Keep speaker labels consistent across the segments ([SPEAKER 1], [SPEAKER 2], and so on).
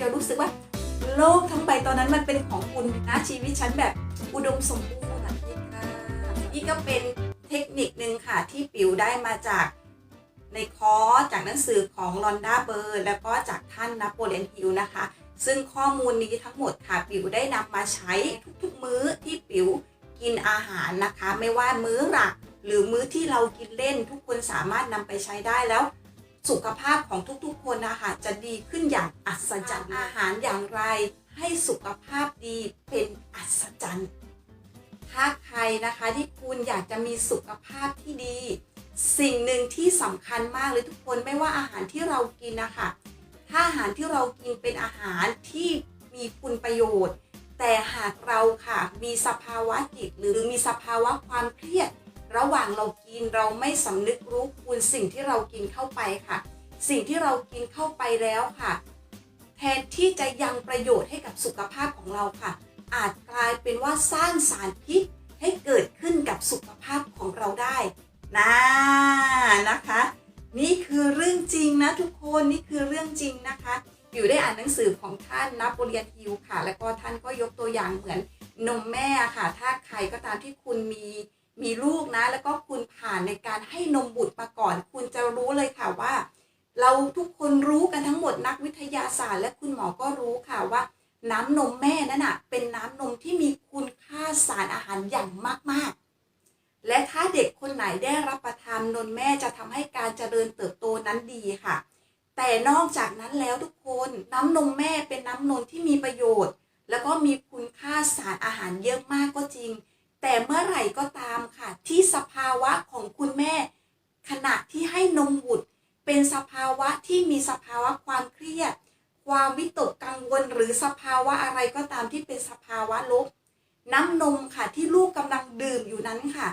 [SPEAKER 1] จะรู้สึกว่าโลกทั้งใบตอนนั้นมันเป็นของคุณนะชีวิตฉันแบบอุดมสมบูรณ์นี่ค่ะนี่ก็เป็นเทคนิคนึงค่ะที่ปิวได้มาจากในคอร์สจากหนังสือของลอนดาเบอร์แล้วก็จากท่านนโปเลียนฮิลนะคะ ซึ่งข้อมูลนี้ทั้งหมดค่ะปิวได้นำมาใช้ทุกๆมื้อที่ปิวกินอาหารนะคะ ไม่ว่ามื้อหลัก หรือมื้อที่เรากินเล่นทุกคนสามารถนำไปใช้ได้แล้ว สุขภาพของทุกๆคนนะคะจะดีขึ้นอย่างอัศจรรย์อาหารอย่างไร ให้สุขภาพดีเป็นอัศจรรย์ ถ้าใครนะคะที่คุณอยากจะมีสุขภาพที่ดี สิ่งหนึ่งที่สำคัญมากเลยทุกคนไม่ว่าอาหารที่เรากินนะคะถ้าอาหารที่เรากินเป็นอาหารที่มีคุณประโยชน์ แต่หากเราค่ะมีสภาวะจิตหรือมีสภาวะความเครียด ระหว่างเรากินเราไม่สำนึกรู้คุณสิ่งที่เรากินเข้าไปค่ะ สิ่งที่เรากินเข้าไปแล้วค่ะ แทนที่จะยังประโยชน์ให้กับสุขภาพของเราค่ะ อาจกลายเป็นว่าสร้างสารพิษให้เกิดขึ้นกับสุขภาพของเราได้นะนะคะ นี่คือเรื่องจริงนะทุกคนนี่คือเรื่องจริงนะคะอยู่ได้อ่านหนังสือของท่านนโปเลียนฮิลค่ะ แล้วก็ท่านก็ยกตัวอย่างเหมือนนมแม่ค่ะ ถ้าใครก็ตามที่คุณมี มีลูกนะ แล้วก็คุณผ่านในการให้นมบุตรมาก่อน คุณจะรู้เลยค่ะว่า เราทุกคนรู้กันทั้งหมดนักวิทยาศาสตร์ และคุณหมอก็รู้ค่ะว่า น้ำนมแม่นั้นน่ะเป็นน้ำนมที่มีคุณค่าสารอาหารอย่างมากๆ และถ้าเด็กคนไหนได้รับประทานนมแม่จะทำให้การเจริญเติบโตนั้นดีค่ะ แต่นอกจากนั้นแล้วทุกคนน้ำนมแม่เป็นน้ำนมที่มีประโยชน์ แล้วก็มีคุณค่าสารอาหารเยอะมากก็จริง แต่เมื่อไหร่ก็ตามค่ะ ที่สภาวะของคุณแม่ ขณะที่ให้นมบุตร เป็นสภาวะที่มีสภาวะความเครียด ความวิตกกังวลหรือสภาวะอะไรก็ตามที่เป็นสภาวะลบ น้ำนมค่ะที่ลูกกำลังดื่มอยู่นั้นค่ะ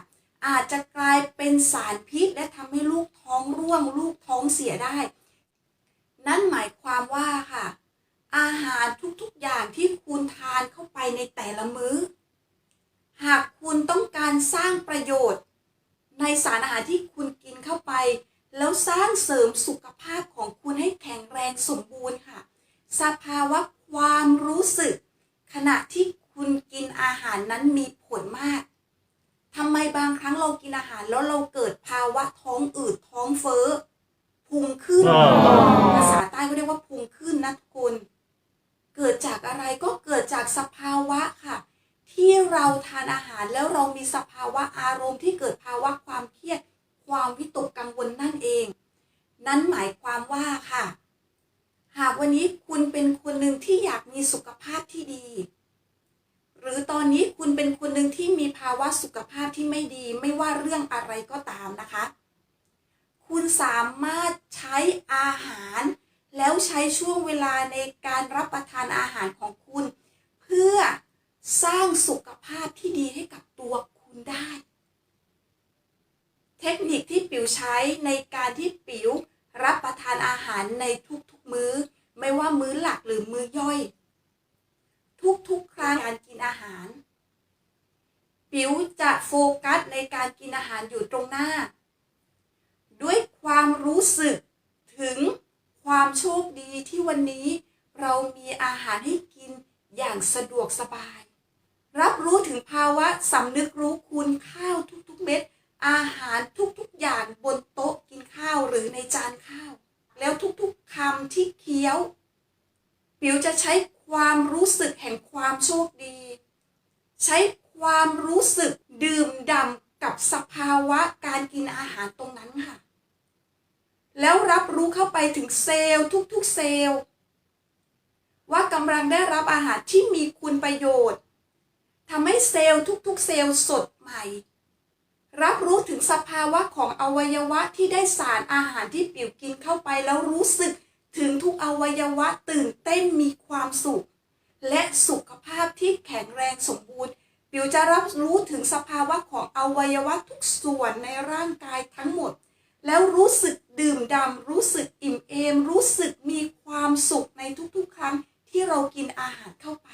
[SPEAKER 1] อาจจะกลายเป็นสารพิษ และทำให้ลูกท้องร่วง ลูกท้องเสียได้ นั่นหมายความว่าค่ะ อาหารทุกๆอย่างที่คุณทานเข้าไปในแต่ละมื้อ หากคุณต้องการสร้างประโยชน์ ในสารอาหารที่คุณกินเข้าไป แล้วสร้างเสริมสุขภาพของคุณให้แข็งแรงสมบูรณ์ค่ะ สภาวะความรู้สึก ขณะที่คุณกินอาหารนั้นมีผลมากทำไมบางครั้งเรากินอาหารแล้วเราเกิดภาวะท้องอืดท้องเฟ้อพุงขึ้น
[SPEAKER 2] อ๋อ
[SPEAKER 1] ภาษาใต้ก็เรียกว่าพุงขึ้นนะทุกคน เกิดจากอะไรก็เกิดจากสภาวะค่ะ ที่เราทานอาหารแล้วเรามีสภาวะอารมณ์ที่เกิดภาวะความเครียด ความวิตกกังวลนั่นเอง นั้นหมายความว่าค่ะ หากวันนี้คุณเป็นคนหนึ่งที่อยากมีสุขภาพที่ดี หรือตอนนี้คุณเป็นคนหนึ่งที่มีภาวะสุขภาพที่ไม่ดี ไม่ว่าเรื่องอะไรก็ตามนะคะ คุณสามารถใช้อาหาร แล้วใช้ช่วงเวลาในการรับประทานอาหารของคุณ เพื่อ สร้างสุขภาพที่ดีให้กับตัวคุณได้ เทคนิคที่ปิวใช้ในการที่ปิวรับประทานอาหารในทุกๆมื้อ ไม่ว่ามื้อหลักหรือมื้อย่อย ทุกๆ ครั้งการกินอาหาร ปิวจะโฟกัสในการกินอาหารอยู่ตรงหน้า ด้วยความรู้สึกถึงความโชคดีที่วันนี้เรามีอาหารให้กินอย่างสะดวกสบาย รับรู้ถึงภาวะสำนึกรู้คุณข้าวทุกๆเม็ด อาหารทุกๆอย่างบนโต๊ะกินข้าวหรือในจานข้าว แล้วทุกๆคำที่เคี้ยว ปิวจะใช้ความรู้สึกแห่งความโชคดี ใช้ความรู้สึกดื่มด่ำกับสภาวะการกินอาหารตรงนั้นค่ะ แล้วรับรู้เข้าไปถึงเซลล์ทุกๆเซลล์ ว่ากำลังได้รับอาหารที่มีคุณประโยชน์ ทำให้เซลล์ทุกๆ เซลล์สดใหม่ รับรู้ถึงสภาวะของอวัยวะที่ได้สารอาหารที่ปิวกินเข้าไปแล้วรู้สึกถึงทุกอวัยวะตื่นเต้นมีความสุข และสุขภาพที่แข็งแรงสมบูรณ์ ปิวจะรับรู้ถึงสภาวะของอวัยวะทุกส่วนในร่างกายทั้งหมด แล้วรู้สึกดื่มด่ำรู้สึกอิ่มเอม รู้สึกมีความสุขในทุกๆ ครั้งที่เรากินอาหารเข้าไป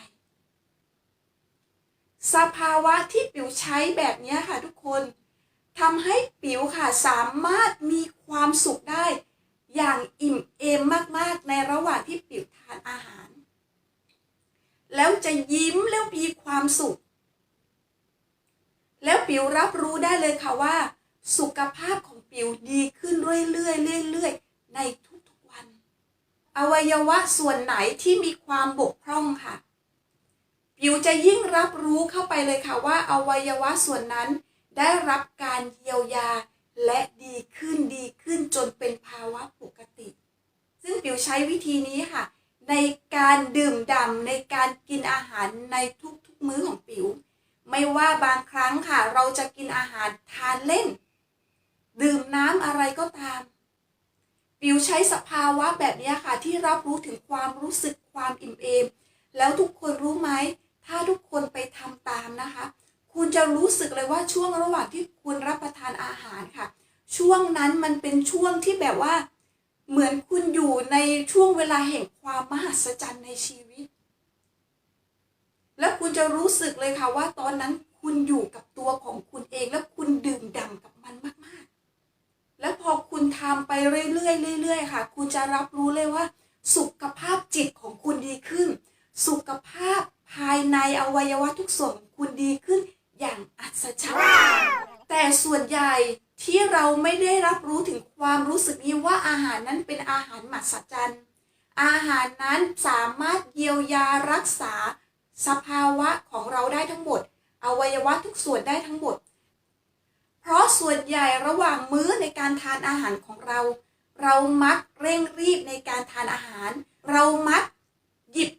[SPEAKER 1] สภาวะที่ปิวใช้แบบนี้ค่ะทุกคนทำให้ปิวค่ะสามารถมีความสุขได้ อย่างอิ่มเอมมากๆในระหว่างที่ปิวทานอาหาร แล้วจะยิ้มแล้วมีความสุข แล้วปิวรับรู้ได้เลยค่ะว่า สุขภาพของปิวดีขึ้นเรื่อยๆเรื่อยๆในทุกๆวัน อวัยวะส่วนไหนที่มีความบกพร่องค่ะ ปิวจะยิ่งรับรู้เข้าไปเลยค่ะว่าอวัยวะส่วนนั้น ได้รับการเยียวยาและดีขึ้นดีขึ้นจนเป็นภาวะปกติ ซึ่งปิวใช้วิธีนี้ค่ะ ในการดื่มด่ำในการกินอาหารในทุกๆมื้อของปิว ไม่ว่าบางครั้งค่ะ เราจะกินอาหารทานเล่น ดื่มน้ำอะไรก็ตามปิวใช้สภาวะแบบนี้ค่ะ ที่รับรู้ถึงความรู้สึกความอิ่มเอม แล้วทุกคนรู้ไหม ถ้าทุกคนไปทำตามนะคะ คุณจะรู้สึกเลยว่าช่วงระหว่างที่คุณรับประทานอาหารค่ะ ช่วงนั้นมันเป็นช่วงที่แบบว่า เหมือนคุณอยู่ในช่วงเวลาแห่งความมหัศจรรย์ในชีวิต แล้วคุณจะรู้สึกเลยค่ะว่าตอนนั้นคุณอยู่กับตัวของคุณเองแล้วคุณดื่มด่ำกับมันมาก ๆ แล้วพอคุณทำไปเรื่อยๆเรื่อยๆค่ะ คุณจะรับรู้เลยว่า สุขภาพจิตของคุณดีขึ้น สุขภาพ ภายในอวัยวะทุกส่วนของคุณดีขึ้นอย่างอัศจรรย์แต่ส่วนใหญ่ที่เราไม่ได้รับรู้ถึงความรู้สึกนี้ว่าอาหารนั้นเป็นอาหารมหัศจรรย์อาหารนั้นสามารถเยียวยารักษาสภาวะของเราได้ทั้งหมด อวัยวะทุกส่วนได้ทั้งหมด เพราะส่วนใหญ่ระหว่างมื้อในการทานอาหารของเรา เรามักเร่งรีบในการทานอาหาร เรามักหยิบ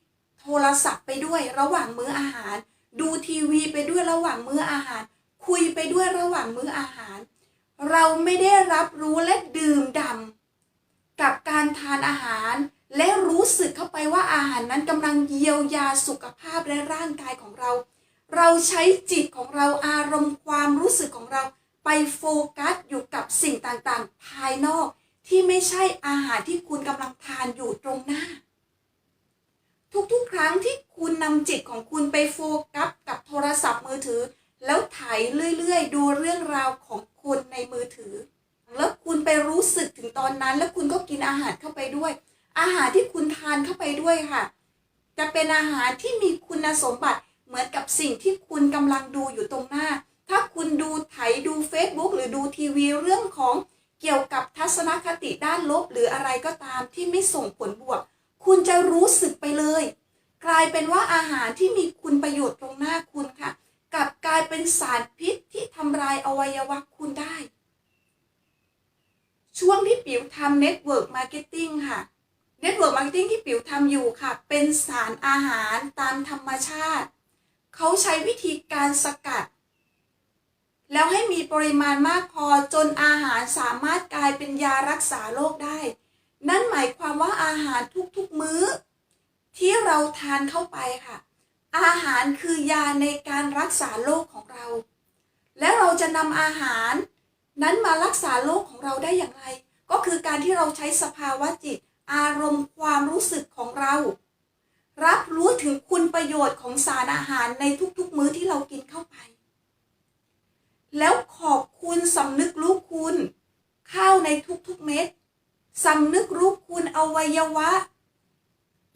[SPEAKER 1] โทรศัพท์ไปด้วยระหว่างมื้ออาหาร ดูทีวีไปด้วยระหว่างมื้ออาหาร คุยไปด้วยระหว่างมื้ออาหาร เราไม่ได้รับรู้และดื่มด่ำกับการทานอาหาร และรู้สึกเข้าไปว่าอาหารนั้นกำลังเยียวยาสุขภาพและร่างกายของเรา เราใช้จิตของเราอารมณ์ความรู้สึกของเราไปโฟกัสอยู่กับสิ่งต่างๆ ภายนอกที่ไม่ใช่อาหารที่คุณกำลังทานอยู่ตรงหน้า ทุกๆ ครั้งที่คุณนำจิตของคุณไปโฟกัสกับโทรศัพท์มือถือ แล้วไถเรื่อยๆ ดูเรื่องราวของคนในมือถือ แล้วคุณไปรู้สึกถึงตอนนั้น แล้วคุณก็กินอาหารเข้าไปด้วย อาหารที่คุณทานเข้าไปด้วยค่ะ จะเป็นอาหารที่มีคุณสมบัติเหมือนกับสิ่งที่คุณกำลังดูอยู่ตรงหน้า ถ้าคุณดูไถดู Facebook หรือดูทีวีเรื่องของเกี่ยวกับทัศนคติด้านลบหรืออะไรก็ตามที่ไม่ส่งผลบวก คุณจะรู้สึกไปเลย กลายเป็นว่าอาหารที่มีคุณประโยชน์ตรงหน้าคุณค่ะกลับกลายเป็นสารพิษที่ทำลายอวัยวะคุณได้ ช่วงที่ปิ๋วทำเน็ตเวิร์กมาร์เก็ตติ้งค่ะเน็ตเวิร์กมาร์เก็ตติ้งที่ปิ๋วทำอยู่ค่ะ เป็นสารอาหารตามธรรมชาติ เขาใช้วิธีการสกัด แล้วให้มีปริมาณมากพอจนอาหารสามารถกลายเป็นยารักษาโรคได้ นั่นหมายความว่าอาหารทุกๆมื้อ ที่เราทานเข้าไปค่ะ อาหารคือยาในการรักษาโรคของเรา และเราจะนำอาหารนั้นมารักษาโรคของเราได้อย่างไร ก็คือการที่เราใช้สภาวะจิต อารมณ์ความรู้สึกของเรา รับรู้ถึงคุณประโยชน์ของสารอาหารในทุกๆ มื้อที่เรากินเข้าไป แล้วขอบคุณสำนึกรู้คุณ ข้าวในทุกๆเม็ด สำนึกรู้คุณอวัยวะ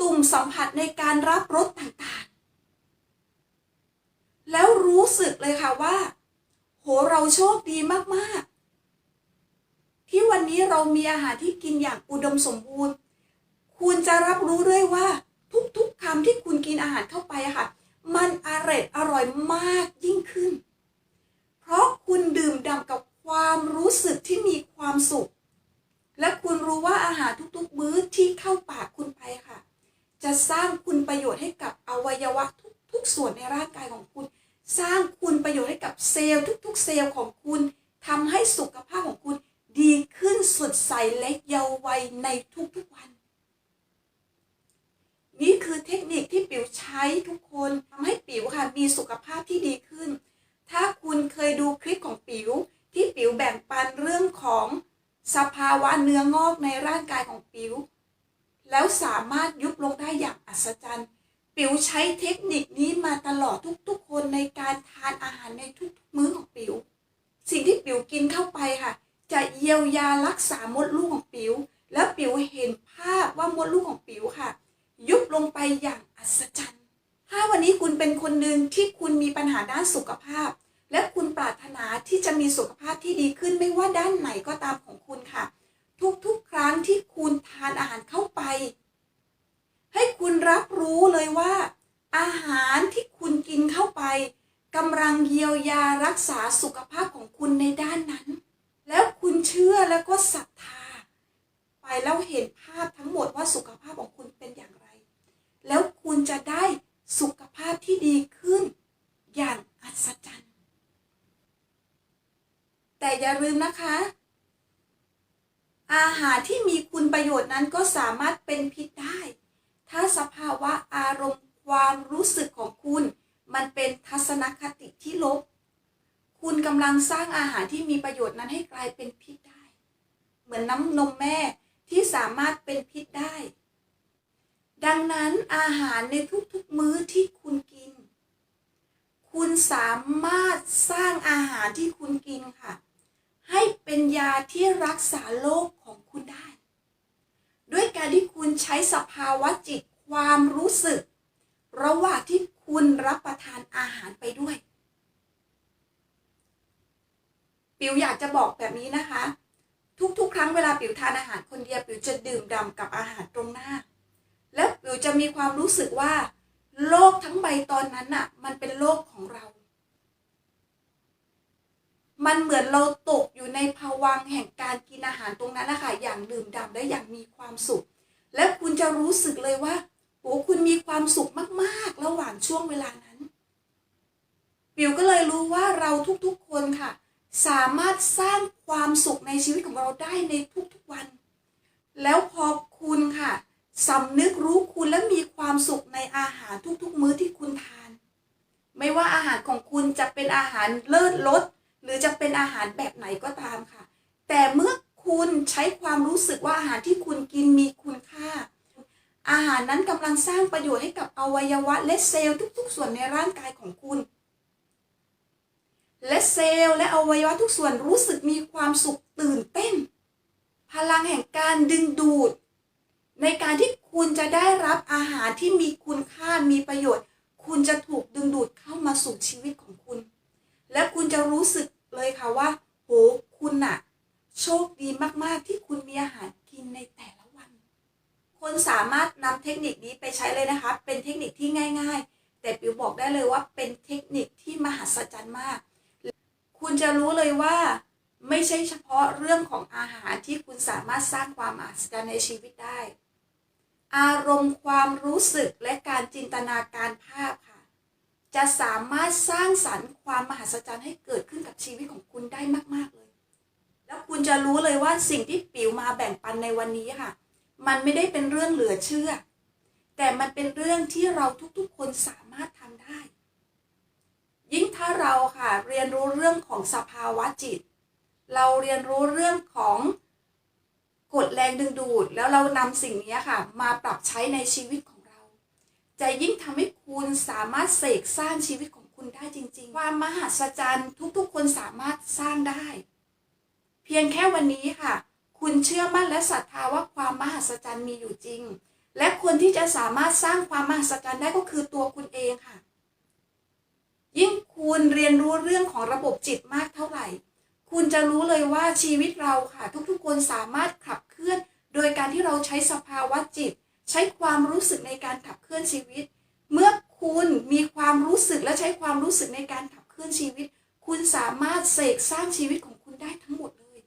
[SPEAKER 1] ตุ่มสัมผัสในการรับรสต่างๆ แล้วรู้สึกเลยค่ะว่า โหเราโชคดีมากๆ ที่วันนี้เรามีอาหารที่กินอย่างอุดมสมบูรณ์ คุณจะรับรู้ด้วยว่า ทุกๆคำที่คุณกินอาหารเข้าไปอะค่ะ มันอร่อยอร่อยมากยิ่งขึ้น เพราะคุณดื่มด่ำกับความรู้สึกที่มีความสุข และคุณรู้ว่าอาหารทุกๆ มื้อที่เข้าปากคุณไปค่ะ จะสร้างคุณประโยชน์ให้กับอวัยวะทุกๆ ส่วนในร่างกายของคุณ สร้างคุณประโยชน์ให้กับเซลล์ทุกๆ เซลล์ของคุณทำให้สุขภาพของคุณดีขึ้นสดใสและเยาว์วัยในทุกๆวัน นี่คือเทคนิคที่ปิ๋วใช้ทุกคนทำให้ปิ๋วค่ะมีสุขภาพที่ดีขึ้น ถ้าคุณเคยดูคลิปของปิ๋วที่ปิ๋วแบ่งปันเรื่องของสภาวะเนื้องอกในร่างกายของปิ๋วแล้วสามารถยุบลงได้อย่างอัศจรรย์ ปิ๋วใช้เทคนิคนี้มาตลอดทุกๆ คนในการทานอาหารในทุกๆมื้อของปิ๋วสิ่งที่ปิ๋วกินเข้าไปค่ะ จะเยียวยารักษามดลูกของปิ๋วแล้วปิ๋วเห็นภาพว่ามดลูกของปิ๋วค่ะ ยุบลงไปอย่างอัศจรรย์ ถ้าาวันนี้คุณเป็นคนหนึ่งที่คุณมีปัญหาด้านสุขภาพ และคุณปรารถนาที่จะมีสุขภาพที่ดีขึ้นไม่ว่าด้านไหนก็ตามของคุณค่ะ ทุกๆ ครั้งที่คุณทานอาหารเข้าไป ให้คุณรับรู้เลยว่า อาหารที่คุณกินเข้าไปกำลังเยารักษาสุขภาพของคุณในด้านนั้น แล้วคุณเชื่อแล้วก็ศรัทธา ไปแล้วเห็นภาพทั้งหมดว่าสุขภาพของคุณเป็นอย่างไร แล้วคุณจะได้สุขภาพที่ดีขึ้นอย่างอัศจรรย์ แต่อย่าลืมนะคะ อาหารที่มีคุณประโยชน์นั้นก็สามารถเป็นพิษได้ ถ้าสภาวะอารมณ์ความรู้สึกของคุณ มันเป็นทัศนคติที่ลบ คุณกำลัง สร้างอาหารที่มีประโยชน์นั้นให้กลายเป็นพิษได้ เหมือนน้ำนมแม่ที่สามารถเป็นพิษได้ ดังนั้นอาหารในทุกๆมื้อที่คุณกิน คุณสามารถสร้างอาหารที่คุณกินค่ะ ให้เป็นยาที่รักษาโรคของคุณได้ ด้วยการที่คุณใช้สภาวะจิตความรู้สึก ระหว่างที่คุณรับประทานอาหารไปด้วย ปิวอยากจะบอกแบบนี้นะคะ ทุกๆ ครั้งเวลาปิวทานอาหารคนเดียวปิวจะดื่มด่ำกับอาหารตรงหน้า แล้วปิวจะมีความรู้สึกว่า โลกทั้งใบตอนนั้นน่ะ มันเป็นโลกของเรา มันเหมือนเราตกอยู่ในภวังแห่งการกินอาหารตรงนั้นนะคะอย่างดื่มด่ำและอย่างมีความสุข และคุณจะรู้สึกเลยว่าโอ้คุณมีความสุขมากๆ ระหว่างช่วงเวลานั้น ปิวก็เลยรู้ว่าเราทุกๆคนค่ะ สามารถสร้างความสุขในชีวิตของเราได้ในทุกๆวัน แล้วพอคุณค่ะสำนึกรู้คุณและมีความสุขในอาหารทุกๆ มื้อที่คุณทาน ไม่ว่าอาหารของคุณจะเป็นอาหารเลิศรสหรือจะเป็นอาหารแบบไหนก็ตามค่ะ แต่เมื่อคุณใช้ความรู้สึกว่าอาหารที่คุณกินมีคุณค่า อาหารนั้นกำลังสร้างประโยชน์ให้กับอวัยวะและเซลล์ทุก ๆ ส่วนในร่างกายของคุณ และเซลล์และอวัยวะทุกส่วนรู้สึกมีความสุขตื่นเต้น พลังแห่งการดึงดูด ในการที่คุณจะได้รับอาหารที่มีคุณค่ามีประโยชน์ คุณจะถูกดึงดูดเข้ามาสู่ชีวิตของคุณ และคุณจะรู้สึกเลยค่ะว่า โหคุณน่ะ โชคดีมาก ๆ ที่คุณมีอาหารกินในแต่ละวัน คนสามารถนำเทคนิคนี้ไปใช้เลยนะคะ เป็นเทคนิคที่ง่าย ๆ แต่ปิวบอกได้เลยว่าเป็นเทคนิคที่มหัศจรรย์มาก คุณจะรู้เลยว่าไม่ใช่เฉพาะเรื่องของอาหารที่คุณสามารถสร้างความมหัศจรรย์ในชีวิตได้ อารมณ์ความรู้สึกและการจินตนาการภาพค่ะ จะสามารถสร้างสรรค์ความมหัศจรรย์ให้เกิดขึ้นกับชีวิตของคุณได้มาก ๆเลย แล้วคุณจะรู้เลยว่าสิ่งที่ปิวมาแบ่งปันในวันนี้ค่ะ มันไม่ได้เป็นเรื่องเหลือเชื่อ แต่มันเป็นเรื่องที่เราทุกๆ คนสามารถ ยิ่งถ้าเราค่ะเรียนรู้เรื่องของสภาวะจิต เราเรียนรู้เรื่องของกฎแรงดึงดูด แล้วเรานำสิ่งนี้ค่ะ มาปรับใช้ในชีวิตของเรา จะยิ่งทำให้คุณสามารถเสกสร้างชีวิตของคุณได้จริง ๆ ความมหัศจรรย์ทุกๆ คนสามารถสร้างได้ เพียงแค่วันนี้ค่ะ คุณเชื่อมั่นและศรัทธาว่าความมหัศจรรย์มีอยู่จริง และคนที่จะสามารถสร้างความมหัศจรรย์ได้ก็คือตัวคุณเองค่ะ ยิ่งคุณเรียนรู้เรื่องของระบบจิตมากเท่าไหร่ คุณจะรู้เลยว่าชีวิตเราค่ะ ทุกๆคนสามารถขับเคลื่อน โดยการที่เราใช้สภาวะจิต ใช้ความรู้สึกในการขับเคลื่อนชีวิต เมื่อคุณมีความรู้สึกและใช้ความรู้สึกในการขับเคลื่อนชีวิต คุณสามารถเสกสร้างชีวิตของคุณได้ทั้งหมดเลย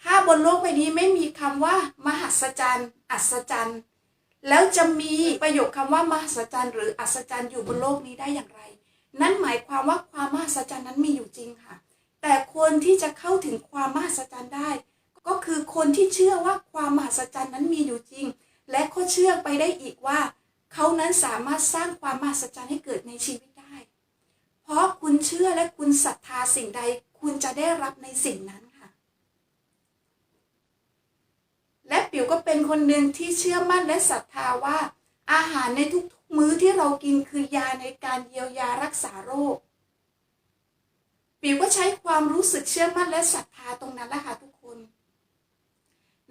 [SPEAKER 1] ถ้าบนโลกใบนี้ไม่มีคำว่ามหัศจรรย์ อัศจรรย์ แล้วจะมีประโยคคำว่ามหัศจรรย์หรืออัศจรรย์อยู่บนโลกนี้ได้อย่างไร นั่นหมายความว่าความมหัศจรรย์นั้นมีอยู่จริงค่ะ แต่คนที่จะเข้าถึงความมหัศจรรย์ได้ ก็คือคนที่เชื่อว่าความมหัศจรรย์นั้นมีอยู่จริง และก็เชื่อไปได้อีกว่า เขานั้นสามารถสร้างความมหัศจรรย์ให้เกิดในชีวิตได้ เพราะคุณเชื่อและคุณศรัทธาสิ่งใด คุณจะได้รับในสิ่งนั้นค่ะ และ ปิ๋วก็เป็นคนหนึ่งที่เชื่อมั่นและศรัทธาว่า อาหารในทุกๆมื้อที่เรากินคือยาในการเยียวยารักษาโรค ปิ๋วก็ใช้ความรู้สึกเชื่อมั่นและศรัทธาตรงนั้นแหละค่ะทุกคน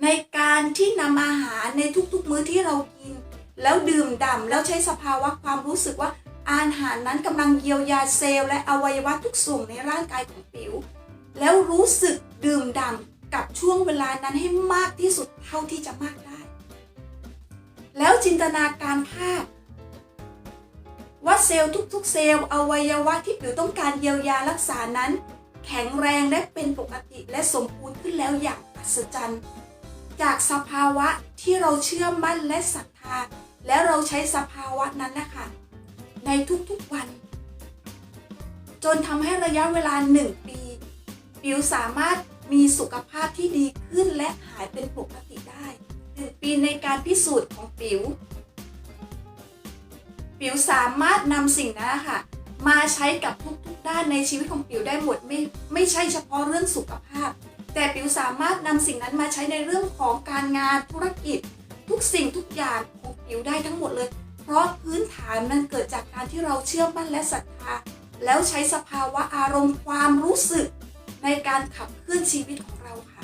[SPEAKER 1] ในการที่นำอาหารในทุกๆมื้อที่เรากิน แล้วดื่มด่ำแล้วใช้สภาวะความรู้สึกว่าอาหารนั้นกำลังเยียวยาเซลล์และอวัยวะทุกส่วนในร่างกายของปิ๋วแล้วรู้สึกดื่มด่ำ กับช่วงเวลานั้นให้มากที่สุดเท่าที่จะมากได้ แล้วจินตนาการภาพ ว่าเซลล์ทุกๆ เซลล์อวัยวะที่ปิ๋วต้องการเยียวยารักษานั้น แข็งแรงและเป็นปกติและสมบูรณ์ขึ้นแล้วอย่างอัศจรรย์ จากสภาวะที่เราเชื่อมั่นและศรัทธา แล้วเราใช้สภาวะนั้นนะคะในทุกๆวัน จนทำให้ระยะเวลาหนึ่งปีปิวสามารถ มีสุขภาพที่ดีขึ้นและหายเป็นปกติได้หนึ่งปีในการพิสูจน์ของปิว ปิวสามารถนำสิ่งนั้นนะคะมาใช้กับทุกๆด้านในชีวิตของปิวได้หมดไม่ไม่ใช่เฉพาะเรื่องสุขภาพ แต่ปิวสามารถนำสิ่งนั้นมาใช้ในเรื่องของการงานธุรกิจ ทุกสิ่งทุกอย่างของปิวได้ทั้งหมดเลย เพราะพื้นฐานมันเกิดจากการที่เราเชื่อมั่นและศรัทธาแล้วใช้สภาวะอารมณ์ความรู้สึก ในการขับเคลื่อนชีวิตของเราค่ะ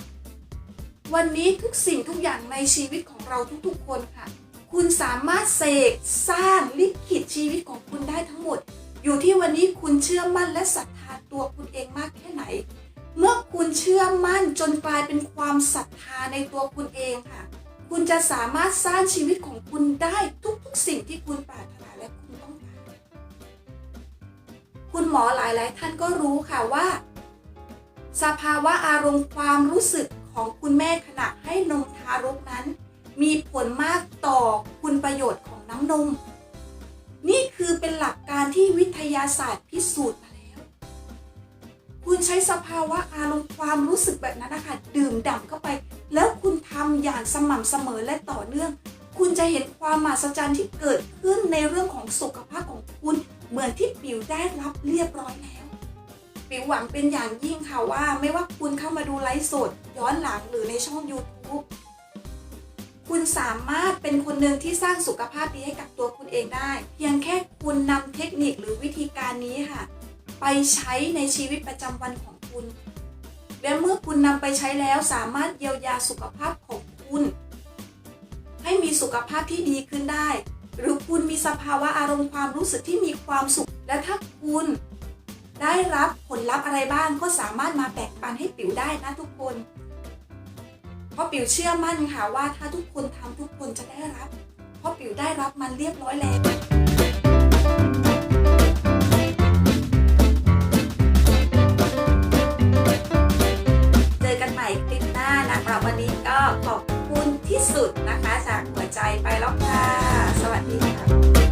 [SPEAKER 1] วันนี้ทุกสิ่งทุกอย่างในชีวิตของเราทุกๆคนค่ะ คุณสามารถเสกสร้างลิขิตชีวิตของคุณได้ทั้งหมด อยู่ที่วันนี้คุณเชื่อมั่นและศรัทธาตัวคุณเองมากแค่ไหน เมื่อคุณเชื่อมั่นจนกลายเป็นความศรัทธาในตัวคุณเองค่ะ คุณจะสามารถสร้างชีวิตของคุณได้ทุกๆ สิ่งที่คุณปรารถนาและคุณต้องการคุณหมอหลายๆ ท่านก็รู้ค่ะว่า สภาวะอารมณ์ความรู้สึกของคุณแม่ขณะให้นมทารกนั้น มีผลมากต่อคุณประโยชน์ของน้ำนม นี่คือเป็นหลักการที่วิทยาศาสตร์พิสูจน์มาแล้ว คุณใช้สภาวะอารมณ์ความรู้สึกแบบนั้นนะคะดื่มด่ำเข้าไป แล้วคุณทำอย่างสม่ำเสมอและต่อเนื่อง คุณจะเห็นความมหัศจรรย์ที่เกิดขึ้นในเรื่องของสุขภาพของคุณ เหมือนที่ปิวได้รับเรียบร้อยแล้ว ปิวหวังเป็นอย่างยิ่งค่ะว่าไม่ว่าคุณเข้ามาดูไลฟ์สดย้อนหลังหรือในช่อง YouTube คุณสามารถเป็นคนหนึ่งที่สร้างสุขภาพดีให้กับตัวคุณเองได้ เพียงแค่คุณนำเทคนิคหรือวิธีการนี้ค่ะ ไปใช้ในชีวิตประจำวันของคุณ และเมื่อคุณนำไปใช้แล้วสามารถเยียวยาสุขภาพของคุณ ให้มีสุขภาพที่ดีขึ้นได้ หรือคุณมีสภาวะอารมณ์ความรู้สึกที่มีความสุข และถ้าคุณ ได้รับผลลัพธ์อะไรบ้างก็สามารถมาแบ่งปันให้ปิ๋วได้นะทุกคน เพราะปิ๋วเชื่อมั่นค่ะว่าถ้าทุกคนทำทุกคนจะได้รับ เพราะปิ๋วได้รับมันเรียบร้อยแล้วเจอกันใหม่คลิปหน้านะคะวันนี้ก็ขอบคุณที่สุดนะคะ จากหัวใจไปแล้วค่ะ สวัสดีค่ะ